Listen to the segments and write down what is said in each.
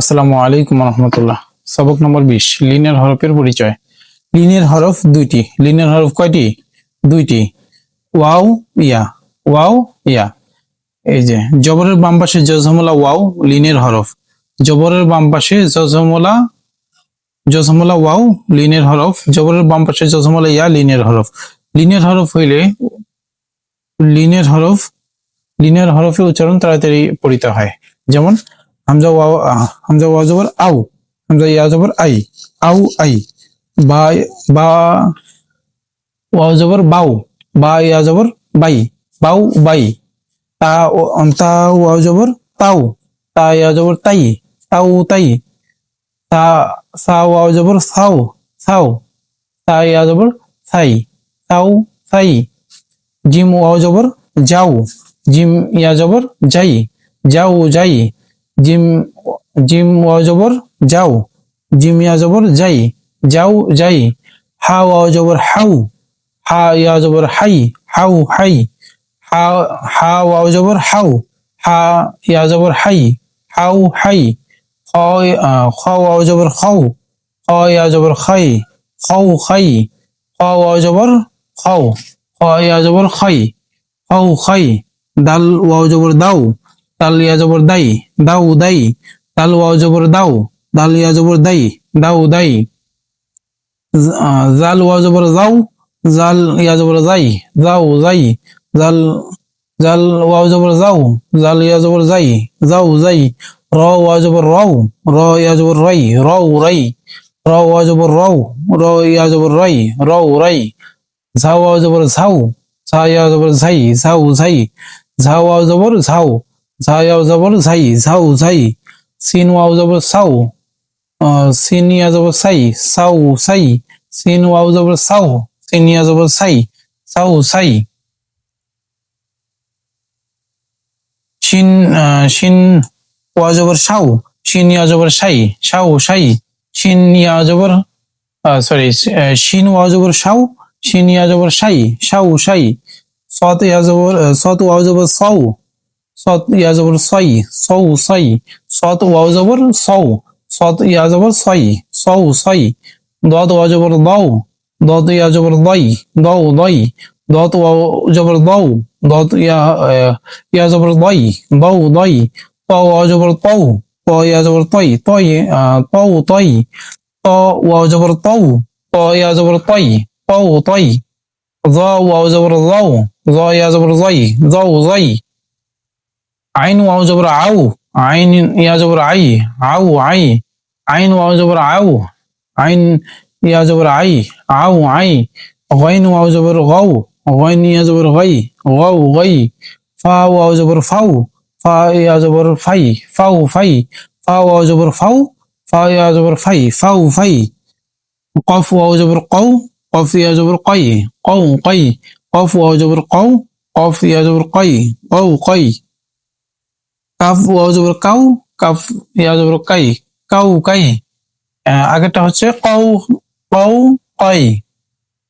আসসালামু আলাইকুম রহমতুল্লাহ। সবক নম্বর বিশ লিনিয়ার হরফের পরিচয়। লিনিয়ার হরফ দুইটি লিনিয়ার হরফ কয়টি? দুইটি। ওয়াও, ইয়া। ওয়াও, ইয়া। এই যে, জবরের বাম পাশে জজমলা ওয়াও, লিনের হরফ। জবরের বাম পাশে জজমলা জজমলা ওয়াও, লিনের হরফ। জবরের বাম পাশে জজমলা ইয়া, লিনের হরফ। লিনের হরফ হইলে, লিনের হরফ, লিনের হরফের উচ্চারণ তাড়াতাড়ি পড়িতে হয়। যেমন হামজা আহ, হামজা ওয়াও জবর আউ হামজা ইয়া জবর আই আউ আই বা বা ওয়াও জবর বাউ বা ইয়া জবর বাই বাউ বাই তা তা ওয়াও জবর তাউ তা ইয়া জবর তাই তাউ তাই তা সা ওয়াও জবর সাউ সাউ তা ইয়া জবর সাই সাউ সাই জিম ওয়াও জবর যাও জিম ইয়া জবর যাই যাও যাই জিম জিম ওয়াও জবর যাও। জিম ইয়া জবর যাই। যাও, যাই। হা ওয়াও জবর হাউ। হা ইয়া জবর হাই, হাউ, হাই। হা হা ওয়াও জবর হাউ। হা ইয়া জবর হাই, হাউ, হাই। খ খ ওয়াও জবর খাও খ ইয়া জবর খাই খাও খাই। খ ওয়াও জবর খাও খ ইয়া জবর খাই খাও খাই। দাল ওয়াও জবর দাও। দাল ইয়া জবর দাই দাও দাই ওয়াও জবর দাও দাল ইয়া জবর দাই দাও দাই। জাল ওয়াও জবর যাও জাল ইয়া জবর যাই, যাও যাই, জাল জাল ওয়াও জবর যাও জাল ইয়া জবর যাই, যাও যাই র ওয়াও জবর রও র ইয়া জবর রাই, রও রাই র ওয়াও জবর রও র ইয়া জবর রাই, রও রাই। ঝাও ওয়াও জবর ঝাউ ঝা ইয়া জবর ঝাই ঝাউ ঝাই ঝাও ওয়াও জবর ঝাউ ঝা ইয়া জবর ঝাই, ঝাউ ঝাই, সিন ওয়াও জবর সাউ সিন ইয়া জবর সাই, সাউ সাই, সিন ওয়াও জবর সাউ, সিন ইয়া সাই, সাউ সাই। শিন শিন ওয়া জবর সাউ শিন ইয়া জবর সাই, সাউ সাই শিন ইয়া জবর সরি শিন ওয়া জবর সাউ শিন ইয়া জবর সাই, সাউ সাই সত ইয়া জবর সত ওয়া জবর সাউ। সত ইয়া জবর সাই সৌ সাই সত ওয়া জবর সৌ সত ইয়া জবর সাই সৌ সাই, দত ওয়া জবর দাও দত ইয়া জবর দাই দাও দাই, দত ওয়া জবর দাও দত ইয়া ইয়া জবর দাই দাও দাই, ত ওয়া জবর তাও ত ইয়া জবর তাই তাই তাও তাই, ত ওয়া জবর তাও ত ইয়া জবর তাই তাও তাই, জ ওয়া জবর যাও জ ইয়া জবর যাই যাও যাই عين واو زبر عو. عين يا زبر عي. عو عي. عين واو زبر عو. عين يا زبر عي. عو عي. غين واو زبر غو. غين يا زبر غي. غو غي. فا واو زبر فو. فا يا زبر في فو في فا واو زبر فو فا يا زبر في فو في قف واو زبر قو. قف يا زبر قي. قو قي. قف واو زبر قو. قف يا جبر قي. قو قي. কাফ ওয়াও জবর কাউ, কাফ ইয়া জবর কাই, কাউ কাই। আগেরটা হচ্ছে কাউ কাউ কাই,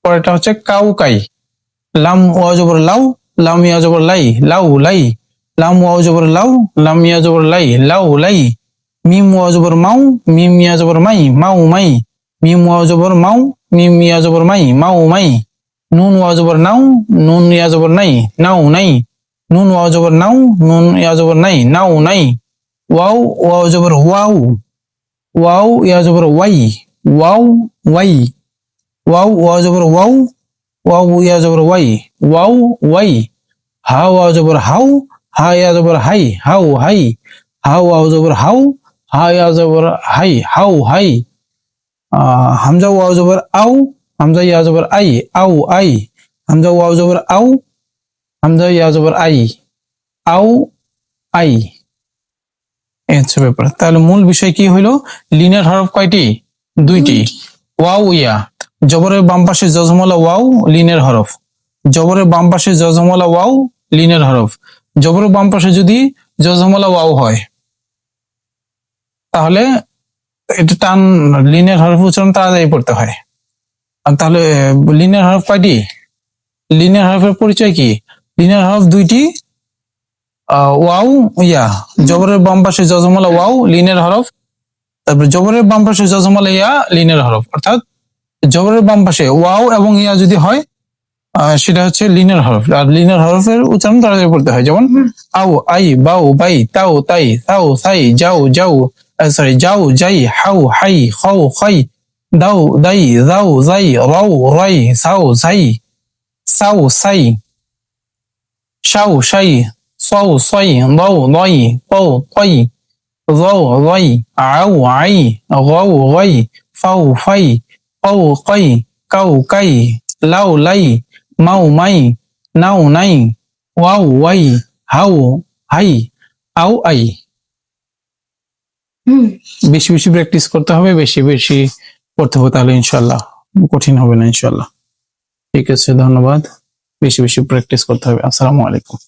পরেরটা হচ্ছে কাউ কাই। লাম ওয়াও জবর লাউ, লাম ইয়া জবর লাই, লাউ লাই। লাম ওয়াও জবর লাউ, লাম ইয়া জবর লাই, লাউ লাই। মিম ওয়াও জবর মাউ, মিম ইয়া জবর মাই, মাউ মাই। মিম ওয়াও জবর মাউ, মিম ইয়া জবর মাই, মাউ মাই। নুন ওয়াও জবর নাউ, নুন ইয়া জবর নাই, নাউ নাই। নুন ওয়াও জবর নাও নুন ইয়া জবর নাই নাও নাই ওয়াও ওয়াও জবর ওয়াও ওয়াও ইয়া জবর ওয়াই ওয়াও ওয়াই ওয়াও ওয়াও জবর ওয়াও ওয়াও ইয়া জবর ওয়াই ওয়াও ওয়াই হা ওয়াও জবর হাউ হা ইয়া জবর হাই হাউ হাই হা ওয়াও জবর হাউ হা ইয়া জবর হাই হাউ হাই হামজা ওয়াও জবর আউ হামজা ইয়া জবর আই আউ আই হামজা ওয়াও জবর আউ হামজা ইয়া জবর আই আউ আই এই হচ্ছে ব্যাপার। তাহলে মূল বিষয় কি হইল? লিনিয়ার হরফ কয়টি? দুইটি। ওয়াও ইয়া। জবরের বাম পাশে জজমলা ওয়াও লিনিয়ার হরফ। জবরের বাম পাশে জজমলা ওয়াও লিনিয়ার হরফ। জবরের বাম পাশে যদি জজমলা ওয়াও হয় তাহলে এটা টান লিনিয়ার হরফ উচ্চারণ তাড়াতাড়ি পড়তে হয়। আর তাহলে লিনিয়ার হরফ কয়টি? লিনিয়ার হরফের পরিচয় কি? লিনিয়ার হরফ দুইটি ওয়াও, ইয়া, জবরের বাম পাশে জজমলা ওয়াও লিনের হরফ। তারপরে জবরের বাম পাশে জজমাল ইয়া লিনের হরফ। অর্থাৎ জবরের বাম পাশে ওয়াও এবং ইয়া যদি হয় সেটা হচ্ছে লিনের হরফ। আর লিনের হরফের উচ্চারণ তাড়াতাড়ি করতে হয়। যেমন আউ আই বাউ বাই, তাও, তাই, তাও, সাই, যাও যাও সরি যাও, যাই হাউ হাই খাও খাই দাও, দাই, দাও, যাই, রাও, রাই, সাও সাই সাও, সাই শাউ শাই সৌ সই লৌ লই কৌ তৈ রৌ রই আউ আই গৌ গই ফৌ ফৈ কৌ কৈ কৌ কৈ লৌ লাই মৌ মাই নৌ নাই ওয়াউ ওয়াই হাউ হাই আউ আই বেশি বেশি প্র্যাকটিস করতে হবে বেশি বেশি পড়তে হবে তাহলে ইনশাল্লাহ কঠিন হবে না ইনশাল্লাহ ঠিক আছে ধন্যবাদ। বেশি বেশি প্র্যাকটিস করতে হবে। আসসালামু আলাইকুম।